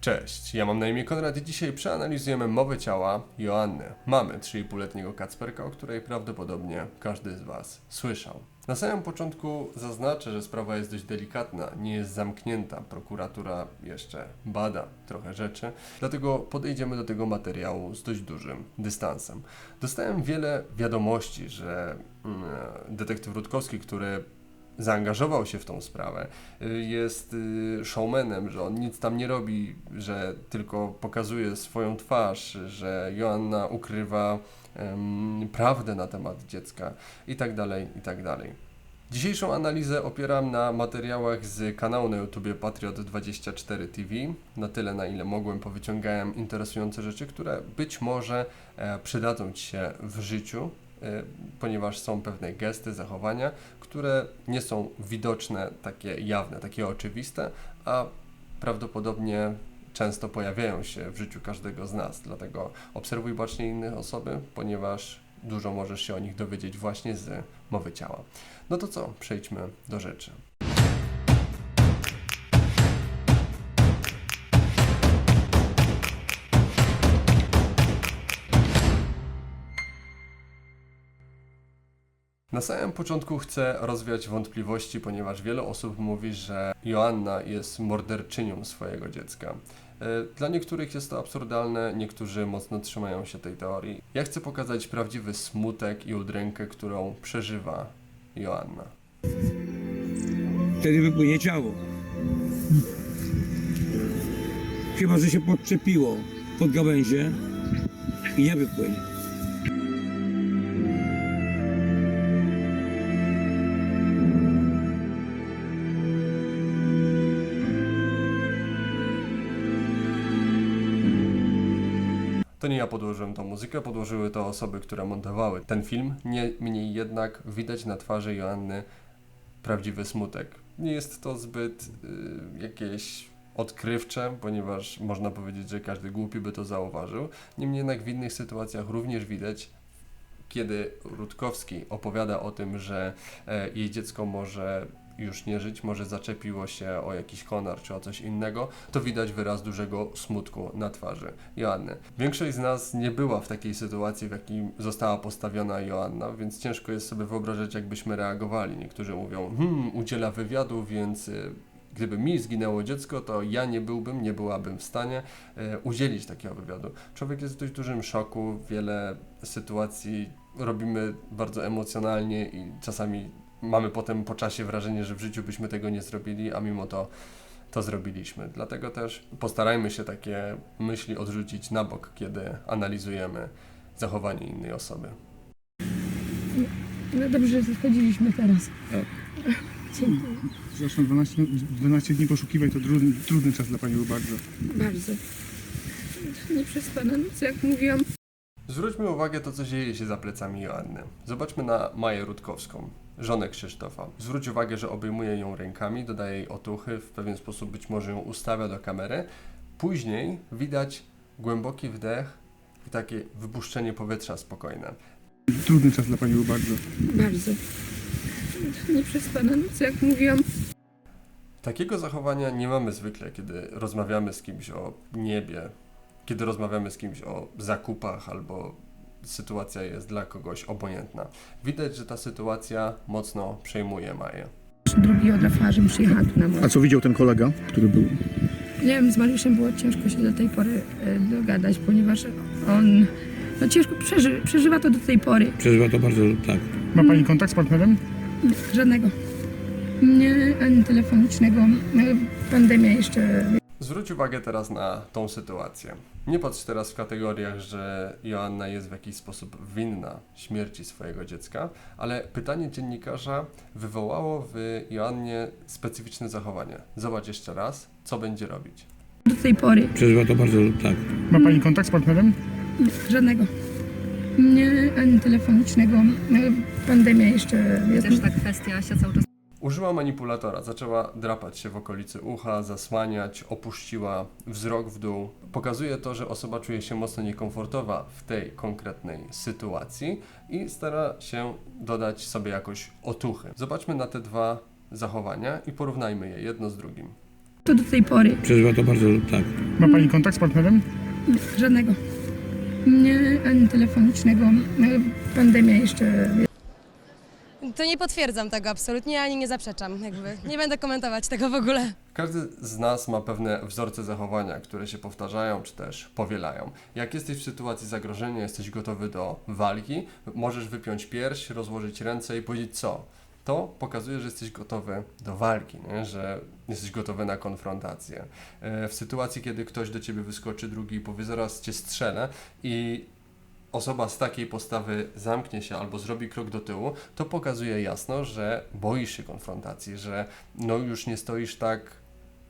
Cześć, ja mam na imię Konrad i dzisiaj przeanalizujemy mowę ciała Joanny, mamy 3,5-letniego Kacperka, o której prawdopodobnie każdy z Was słyszał. Na samym początku zaznaczę, że sprawa jest dość delikatna, nie jest zamknięta, prokuratura jeszcze bada trochę rzeczy, dlatego podejdziemy do tego materiału z dość dużym dystansem. Dostałem wiele wiadomości, że mm, detektyw Rutkowski, który zaangażował się w tą sprawę, y, jest y, showmanem, że on nic tam nie robi, że tylko pokazuje swoją twarz, że Joanna ukrywa em, prawdę na temat dziecka i tak dalej, i tak dalej. Dzisiejszą analizę opieram na materiałach z kanału na YouTubie Patriot24 TV. Na tyle, na ile mogłem, powyciągałem interesujące rzeczy, które być może e, przydadzą Ci się w życiu, e, ponieważ są pewne gesty, zachowania, które nie są widoczne, takie jawne, takie oczywiste, a prawdopodobnie często pojawiają się w życiu każdego z nas. Dlatego obserwuj bacznie innych osoby, ponieważ dużo możesz się o nich dowiedzieć właśnie z mowy ciała. No to co, przejdźmy do rzeczy. Na samym początku chcę rozwiać wątpliwości, ponieważ wiele osób mówi, że Joanna jest morderczynią swojego dziecka. E, Dla niektórych jest to absurdalne, niektórzy mocno trzymają się tej teorii. Ja chcę pokazać prawdziwy smutek i udrękę, którą przeżywa Joanna. Wtedy wypłynie ciało. Chyba, że się podczepiło pod gałęzie i nie wypłynie. Podłożyłem tą muzykę, podłożyły to osoby, które montowały ten film. Niemniej jednak widać na twarzy Joanny prawdziwy smutek. Nie jest to zbyt y, jakieś odkrywcze, ponieważ można powiedzieć, że każdy głupi by to zauważył. Niemniej jednak w innych sytuacjach również widać, kiedy Rutkowski opowiada o tym, że e, jej dziecko może już nie żyć, może zaczepiło się o jakiś konar czy o coś innego, to widać wyraz dużego smutku na twarzy Joanny. Większość z nas nie była w takiej sytuacji, w jakiej została postawiona Joanna, więc ciężko jest sobie wyobrazić, jakbyśmy reagowali. Niektórzy mówią, hmm, udziela wywiadu, więc y, gdyby mi zginęło dziecko, to ja nie byłbym, nie byłabym w stanie e, udzielić takiego wywiadu. Człowiek jest w dość dużym szoku, wiele sytuacji robimy bardzo emocjonalnie i czasami mamy potem po czasie wrażenie, że w życiu byśmy tego nie zrobili, a mimo to to zrobiliśmy. Dlatego też postarajmy się takie myśli odrzucić na bok, kiedy analizujemy zachowanie innej osoby. No dobrze, że schodziliśmy teraz. Tak. Dziękuję Zresztą 12, 12 dni poszukiwań to trudny, trudny czas dla Pani był bardzo. bardzo. Nie przespana noc, jak mówiłam. Zwróćmy uwagę to, co dzieje się za plecami Joanny. Zobaczmy na Maję Rutkowską, żonę Krzysztofa. Zwróć uwagę, że obejmuje ją rękami, dodaje jej otuchy, w pewien sposób być może ją ustawia do kamery. Później widać głęboki wdech i takie wypuszczenie powietrza spokojne. Trudny czas dla Pani był bardzo. Bardzo. Nie przespana noc, jak mówiłam. Takiego zachowania nie mamy zwykle, kiedy rozmawiamy z kimś o niebie, kiedy rozmawiamy z kimś o zakupach albo sytuacja jest dla kogoś obojętna. Widać, że ta sytuacja mocno przejmuje Maję. Drugi od lafarzem przyjechała tu na A co widział ten kolega, który był? Nie wiem, z Mariuszem było ciężko się do tej pory e, dogadać, ponieważ on no ciężko przeży, przeżywa to do tej pory. Przeżywa to bardzo tak. Ma Pani kontakt z partnerem? Żadnego. Nie, ani telefonicznego. E, Pandemia jeszcze Zwróć uwagę teraz na tą sytuację. Nie patrz teraz w kategoriach, że Joanna jest w jakiś sposób winna śmierci swojego dziecka, ale pytanie dziennikarza wywołało w Joannie specyficzne zachowanie. Zobacz jeszcze raz, co będzie robić. do tej pory. Przeżywa to bardzo tak. Ma Pani kontakt z partnerem? Żadnego. Nie, ani telefonicznego. E, Pandemia jeszcze jest. Też ta kwestia się cały czas Użyła manipulatora, zaczęła drapać się w okolicy ucha, zasłaniać, opuściła wzrok w dół. Pokazuje to, że osoba czuje się mocno niekomfortowa w tej konkretnej sytuacji i stara się dodać sobie jakoś otuchy. Zobaczmy na te dwa zachowania i porównajmy je jedno z drugim. to do tej pory. Przeżywa to bardzo tak. Ma pani kontakt z partnerem? Żadnego. Nie, ani telefonicznego. E, Pandemia jeszcze To nie potwierdzam tego absolutnie, ani nie zaprzeczam. Jakby. Nie będę komentować tego w ogóle. Każdy z nas ma pewne wzorce zachowania, które się powtarzają czy też powielają. Jak jesteś w sytuacji zagrożenia, jesteś gotowy do walki, możesz wypiąć pierś, rozłożyć ręce i powiedzieć co? To pokazuje, że jesteś gotowy do walki, nie? że jesteś gotowy na konfrontację. E, W sytuacji, kiedy ktoś do ciebie wyskoczy drugi i powie zaraz cię strzelę i osoba z takiej postawy zamknie się albo zrobi krok do tyłu, to pokazuje jasno, że boisz się konfrontacji, że no już nie stoisz tak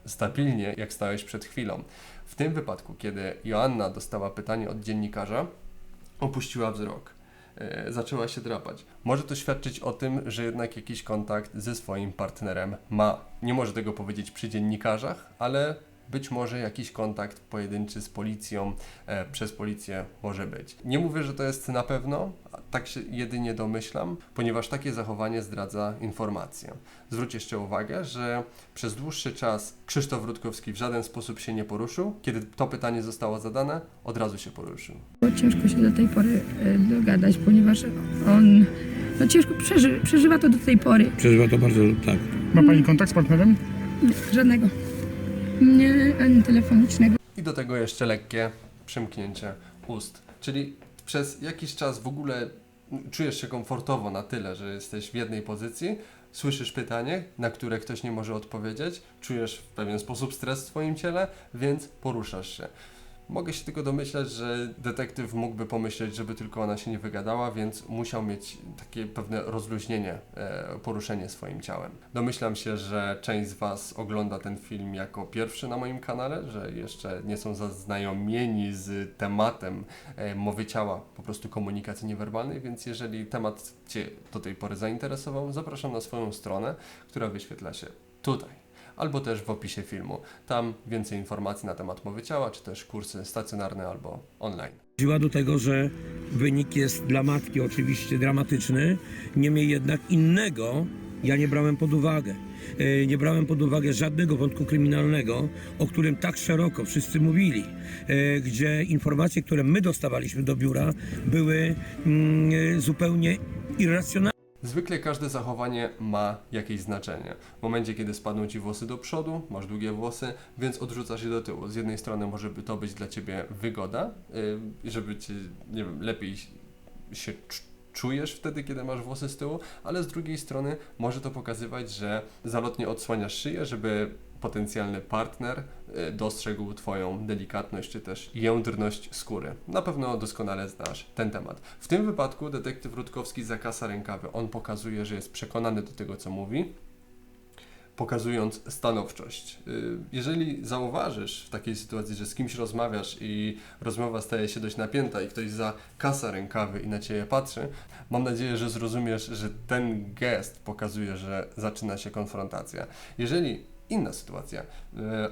stabilnie, jak stałeś przed chwilą. W tym wypadku, kiedy Joanna dostała pytanie od dziennikarza, opuściła wzrok. E, Zaczęła się drapać. Może to świadczyć o tym, że jednak jakiś kontakt ze swoim partnerem ma. Nie może tego powiedzieć przy dziennikarzach, ale być może jakiś kontakt pojedynczy z policją, e, przez policję może być. Nie mówię, że to jest na pewno, tak się jedynie domyślam, ponieważ takie zachowanie zdradza informację. Zwróć jeszcze uwagę, że przez dłuższy czas Krzysztof Rutkowski w żaden sposób się nie poruszył. Kiedy to pytanie zostało zadane, od razu się poruszył. ciężko się do tej pory e, dogadać, ponieważ on no ciężko przeży, przeżywa to do tej pory. Przeżywa to bardzo tak. Ma pani kontakt z partnerem? Żadnego. Ani telefonicznego. I do tego jeszcze lekkie przymknięcie ust. Czyli przez jakiś czas w ogóle czujesz się komfortowo na tyle, że jesteś w jednej pozycji, słyszysz pytanie, na które ktoś nie może odpowiedzieć, czujesz w pewien sposób stres w swoim ciele, więc poruszasz się. Mogę się tylko domyślać, że detektyw mógłby pomyśleć, żeby tylko ona się nie wygadała, więc musiał mieć takie pewne rozluźnienie, e, poruszenie swoim ciałem. Domyślam się, że część z Was ogląda ten film jako pierwszy na moim kanale, że jeszcze nie są zaznajomieni z tematem e, mowy ciała, po prostu komunikacji niewerbalnej, więc jeżeli temat Cię do tej pory zainteresował, zapraszam na swoją stronę, która wyświetla się tutaj albo też w opisie filmu. Tam więcej informacji na temat mowy ciała, czy też kursy stacjonarne albo online. Prowadziła do tego, że wynik jest dla matki oczywiście dramatyczny, niemniej jednak innego ja nie brałem pod uwagę. E, Nie brałem pod uwagę żadnego wątku kryminalnego, o którym tak szeroko wszyscy mówili, e, gdzie informacje, które my dostawaliśmy do biura, były mm, e, zupełnie irracjonalne. Zwykle każde zachowanie ma jakieś znaczenie. W momencie, kiedy spadną ci włosy do przodu, masz długie włosy, więc odrzucasz je do tyłu. Z jednej strony może to być dla ciebie wygoda, yy, żeby cię, nie wiem, lepiej się cz- czujesz wtedy, kiedy masz włosy z tyłu, ale z drugiej strony może to pokazywać, że zalotnie odsłaniasz szyję, żeby potencjalny partner y, dostrzegł Twoją delikatność czy też jędrność skóry. Na pewno doskonale znasz ten temat. W tym wypadku detektyw Rutkowski zakasa rękawy. On pokazuje, że jest przekonany do tego, co mówi, pokazując stanowczość. Y, Jeżeli zauważysz w takiej sytuacji, że z kimś rozmawiasz i rozmowa staje się dość napięta i ktoś za kasa rękawy i na ciebie patrzy, mam nadzieję, że zrozumiesz, że ten gest pokazuje, że zaczyna się konfrontacja. Jeżeli inna sytuacja, y,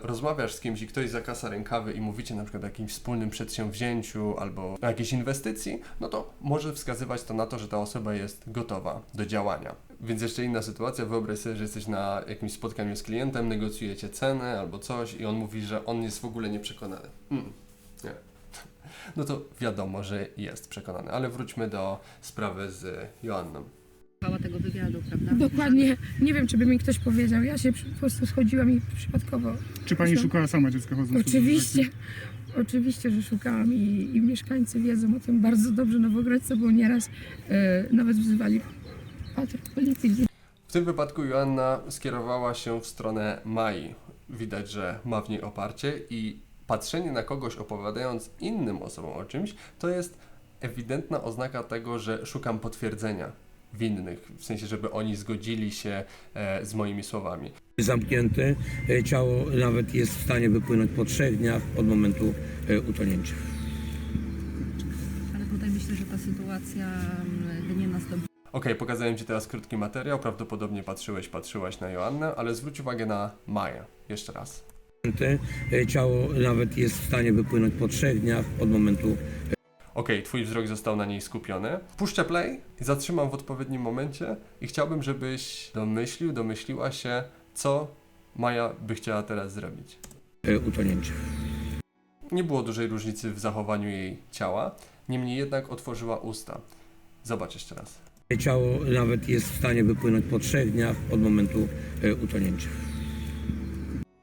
rozmawiasz z kimś i ktoś zakasa rękawy i mówicie na przykład o jakimś wspólnym przedsięwzięciu albo o jakiejś inwestycji, no to może wskazywać to na to, że ta osoba jest gotowa do działania. Więc jeszcze inna sytuacja, wyobraź sobie, że jesteś na jakimś spotkaniu z klientem, negocjujecie cenę albo coś i on mówi, że on jest w ogóle nieprzekonany. Mm, nie. No to wiadomo, że jest przekonany, ale wróćmy do sprawy z Joanną. Tego wywiadu, prawda? Dokładnie. Nie wiem, czy by mi ktoś powiedział. Ja się po prostu schodziłam i przypadkowo. Czy pani Zresztą- szukała sama dziecka chodząc? po Oczywiście. Oczywiście, że szukałam i, i mieszkańcy wiedzą o tym bardzo dobrze. Nowogrodzcy, bo nieraz e, nawet wzywali patrol policji. W tym wypadku Joanna skierowała się w stronę Mai. Widać, że ma w niej oparcie i patrzenie na kogoś opowiadając innym osobom o czymś, to jest ewidentna oznaka tego, że szukam potwierdzenia winnych, w sensie, żeby oni zgodzili się e, z moimi słowami. Zamknięte, e, ciało nawet jest w stanie wypłynąć po trzech dniach od momentu e, utonięcia. Ale tutaj myślę, że ta sytuacja mm, gnie nas do Okej, pokazałem Ci teraz krótki materiał, prawdopodobnie patrzyłeś, patrzyłaś na Joannę, ale zwróć uwagę na Maję. Jeszcze raz. Zamknięte, Ciało nawet jest w stanie wypłynąć po trzech dniach od momentu Okej, twój wzrok został na niej skupiony. Puszczę play i zatrzymam w odpowiednim momencie i chciałbym, żebyś domyślił, domyśliła się, co Maja by chciała teraz zrobić. e, utonięcie. Nie było dużej różnicy w zachowaniu jej ciała, niemniej jednak otworzyła usta. Zobacz jeszcze raz. Ciało nawet jest w stanie wypłynąć po trzech dniach od momentu e, utonięcia.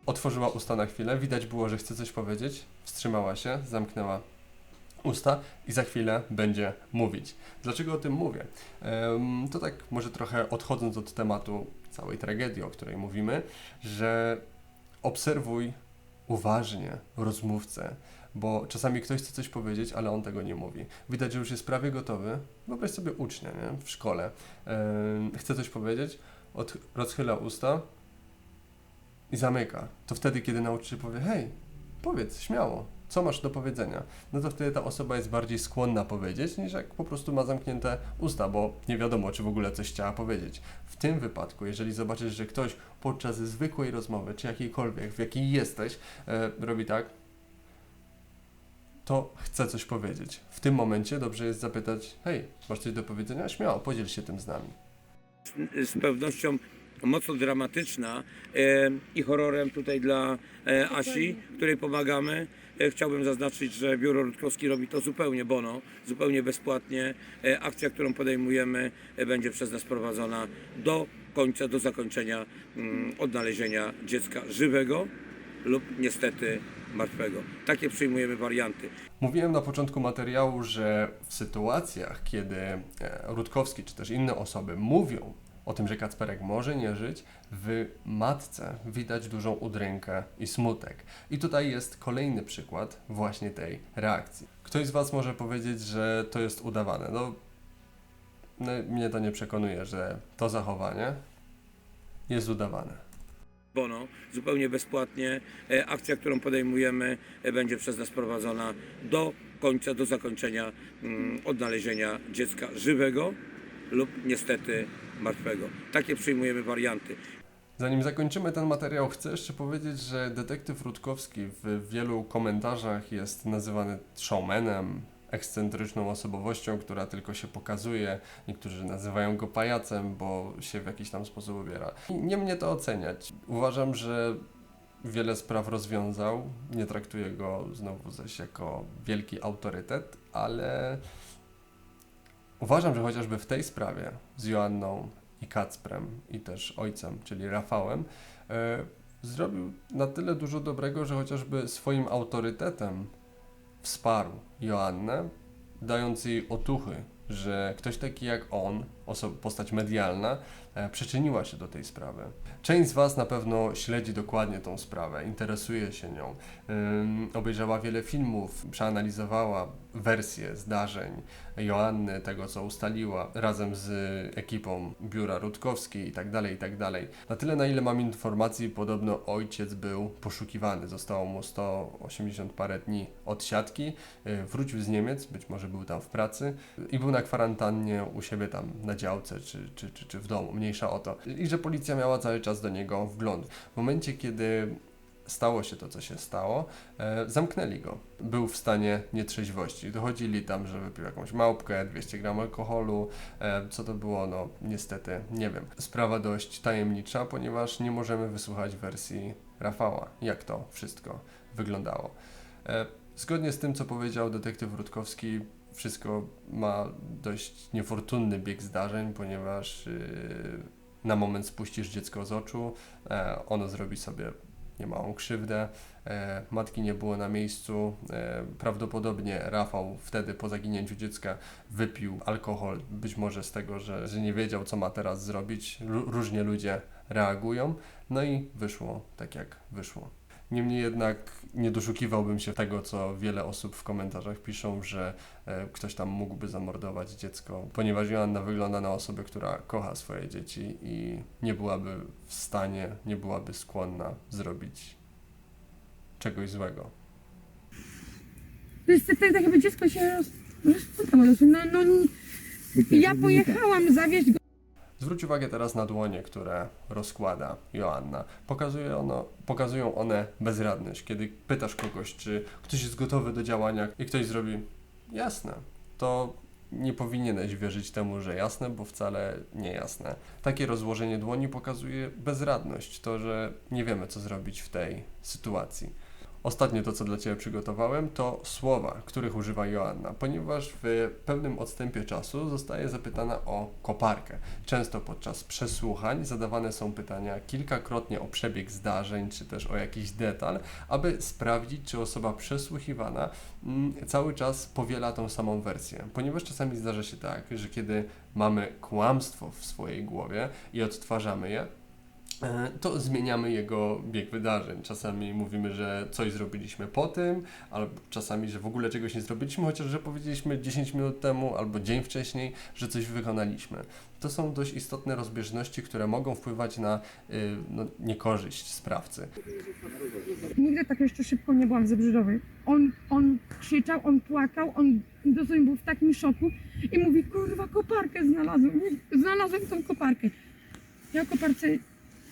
Otworzyła usta na chwilę, widać było, że chce coś powiedzieć, wstrzymała się, zamknęła usta i za chwilę będzie mówić. Dlaczego o tym mówię? To tak może trochę odchodząc od tematu całej tragedii, o której mówimy, że obserwuj uważnie rozmówcę, bo czasami ktoś chce coś powiedzieć, ale on tego nie mówi. Widać, że już jest prawie gotowy. Wyobraź sobie ucznia nie? w szkole. Chce coś powiedzieć, od, rozchyla usta, i zamyka. To wtedy, kiedy nauczyciel powie, hej, powiedz, śmiało, co masz do powiedzenia? No to wtedy ta osoba jest bardziej skłonna powiedzieć, niż jak po prostu ma zamknięte usta, bo nie wiadomo, czy w ogóle coś chciała powiedzieć. W tym wypadku, jeżeli zobaczysz, że ktoś podczas zwykłej rozmowy, czy jakiejkolwiek, w jakiej jesteś, e, robi tak, to chce coś powiedzieć. W tym momencie dobrze jest zapytać, hej, masz coś do powiedzenia? Śmiało, podziel się tym z nami. z pewnością mocno dramatyczna e, i horrorem tutaj dla e, Asi, której pomagamy. E, chciałbym zaznaczyć, że Biuro Rutkowski robi to zupełnie bono, zupełnie bezpłatnie. Akcja, którą podejmujemy będzie przez nas prowadzona do końca, do zakończenia mm, odnalezienia dziecka żywego lub niestety martwego. Takie przyjmujemy warianty. Mówiłem na początku materiału, że w sytuacjach, kiedy Rutkowski czy też inne osoby mówią o tym, że Kacperek może nie żyć, w matce widać dużą udrękę i smutek. I tutaj jest kolejny przykład właśnie tej reakcji. Ktoś z Was może powiedzieć, że to jest udawane. No, no mnie to nie przekonuje, że to zachowanie jest udawane. Bono, zupełnie bezpłatnie. E, Akcja, którą podejmujemy, e, będzie przez nas prowadzona do końca, do zakończenia mm, odnalezienia dziecka żywego lub niestety martwego. Takie przyjmujemy warianty. Zanim zakończymy ten materiał, chcę jeszcze powiedzieć, że detektyw Rutkowski w wielu komentarzach jest nazywany showmanem, ekscentryczną osobowością, która tylko się pokazuje. Niektórzy nazywają go pajacem, bo się w jakiś tam sposób ubiera. Nie mnie to oceniać. Uważam, że wiele spraw rozwiązał. Nie traktuję go znowu zaś jako wielki autorytet, ale uważam, że chociażby w tej sprawie z Joanną i Kacprem i też ojcem, czyli Rafałem, e, zrobił na tyle dużo dobrego, że chociażby swoim autorytetem wsparł Joannę, dając jej otuchy, że ktoś taki jak on, oso- postać medialna, e, przyczyniła się do tej sprawy. Część z Was na pewno śledzi dokładnie tą sprawę, interesuje się nią, obejrzała wiele filmów, przeanalizowała wersje zdarzeń Joanny, tego co ustaliła razem z ekipą biura Rutkowskiej i tak dalej, i tak. Na tyle na ile mam informacji, podobno ojciec był poszukiwany. Zostało mu 180 parę dni od siatki. Y, Wrócił z Niemiec, być może był tam w pracy i był na kwarantannie u siebie tam na działce czy, czy, czy, czy w domu, mniejsza o to. I że policja miała cały czas do niego wgląd. W momencie, kiedy stało się to, co się stało, e, zamknęli go. Był w stanie nietrzeźwości. Dochodzili tam, że wypił jakąś małpkę, 200 gram alkoholu. E, co to było? No, niestety, nie wiem. Sprawa dość tajemnicza, ponieważ nie możemy wysłuchać wersji Rafała, jak to wszystko wyglądało. E, zgodnie z tym, co powiedział detektyw Rutkowski, wszystko ma dość niefortunny bieg zdarzeń, ponieważ yy, na moment spuścisz dziecko z oczu, e, ono zrobi sobie niemałą krzywdę. E, matki nie było na miejscu. E, prawdopodobnie Rafał wtedy po zaginięciu dziecka wypił alkohol, być może z tego, że, że nie wiedział, co ma teraz zrobić. Ró- różnie ludzie reagują. No i wyszło tak, jak wyszło. Niemniej jednak nie doszukiwałbym się tego, co wiele osób w komentarzach piszą, że e, ktoś tam mógłby zamordować dziecko, ponieważ Joanna wygląda na osobę, która kocha swoje dzieci i nie byłaby w stanie, nie byłaby skłonna zrobić czegoś złego. To jest tak, tak jakby dziecko się roz, rozpłynęło. No, no, ja pojechałam zawieźć go Zwróć uwagę teraz na dłonie, które rozkłada Joanna. Pokazuje ono, pokazują one bezradność. Kiedy pytasz kogoś, czy ktoś jest gotowy do działania i ktoś zrobi jasne, to nie powinieneś wierzyć temu, że jasne, bo wcale nie jasne. Takie rozłożenie dłoni pokazuje bezradność, to, że nie wiemy, co zrobić w tej sytuacji. Ostatnie to, co dla Ciebie przygotowałem, to słowa, których używa Joanna, ponieważ w pewnym odstępie czasu zostaje zapytana o koparkę. Często podczas przesłuchań zadawane są pytania kilkakrotnie o przebieg zdarzeń, czy też o jakiś detal, aby sprawdzić, czy osoba przesłuchiwana mm, cały czas powiela tą samą wersję. Ponieważ czasami zdarza się tak, że kiedy mamy kłamstwo w swojej głowie i odtwarzamy je, to zmieniamy jego bieg wydarzeń. Czasami mówimy, że coś zrobiliśmy po tym, albo czasami, że w ogóle czegoś nie zrobiliśmy, chociaż że powiedzieliśmy 10 minut temu albo dzień wcześniej, że coś wykonaliśmy. To są dość istotne rozbieżności, które mogą wpływać na y, no, niekorzyść sprawcy. Nigdy tak jeszcze szybko nie byłam w Zebrzydowej. On, on krzyczał, on płakał, on dosłownie był w takim szoku i mówi, kurwa, koparkę znalazłem, znalazłem tą koparkę. Ja koparce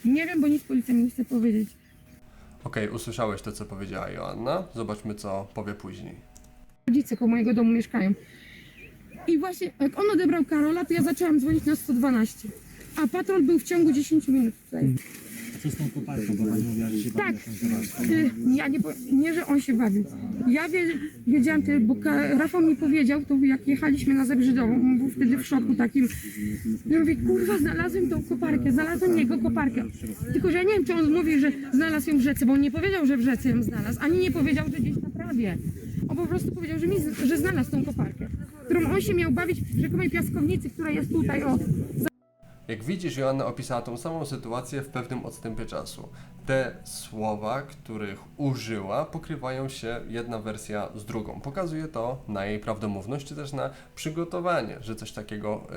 nie wiem, bo nic policja mi nie chce powiedzieć. Okej, usłyszałeś to, co powiedziała Joanna. Zobaczmy, co powie później. Rodzice koło mojego domu mieszkają. I właśnie jak on odebrał Karola, to ja zaczęłam dzwonić na 112. A patrol był w ciągu 10 minut tutaj. Co z tą koparką, bo pani mówiła, że się Tak, tak. y, ja nie, po- nie, że on się bawił. Ja wie, wiedziałam tyle, bo Ka- Rafał mi powiedział, to jak jechaliśmy na Zebrzydową, on był wtedy w szoku takim. Ja mówię, kurwa, znalazłem tą koparkę, znalazłem jego koparkę. Tylko, że ja nie wiem, czy on mówi, że znalazł ją w rzece, bo on nie powiedział, że w rzece ją znalazł, ani nie powiedział, że gdzieś na prawie. On po prostu powiedział, że, mi, z- że znalazł tą koparkę, którą on się miał bawić w rzekomej piaskownicy, która jest tutaj, o, Jak widzisz, Joanna opisała tą samą sytuację w pewnym odstępie czasu. Te słowa, których użyła, pokrywają się jedna wersja z drugą. Pokazuje to na jej prawdomówność, czy też na przygotowanie, że coś takiego,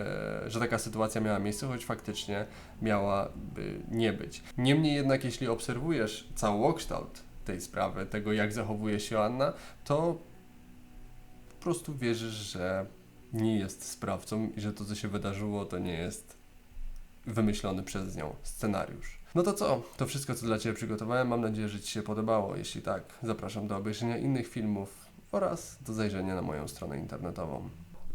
e, że taka sytuacja miała miejsce, choć faktycznie miałaby nie być. Niemniej jednak, jeśli obserwujesz całokształt tej sprawy, tego jak zachowuje się Joanna, to po prostu wierzysz, że nie jest sprawcą i że to, co się wydarzyło, to nie jest wymyślony przez nią scenariusz. No to co? To wszystko, co dla Ciebie przygotowałem. Mam nadzieję, że Ci się podobało. Jeśli tak, zapraszam do obejrzenia innych filmów oraz do zajrzenia na moją stronę internetową.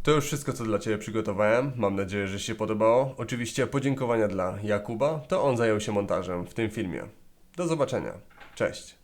To już wszystko, co dla Ciebie przygotowałem. Mam nadzieję, że się podobało. Oczywiście podziękowania dla Jakuba. To on zajął się montażem w tym filmie. Do zobaczenia. Cześć.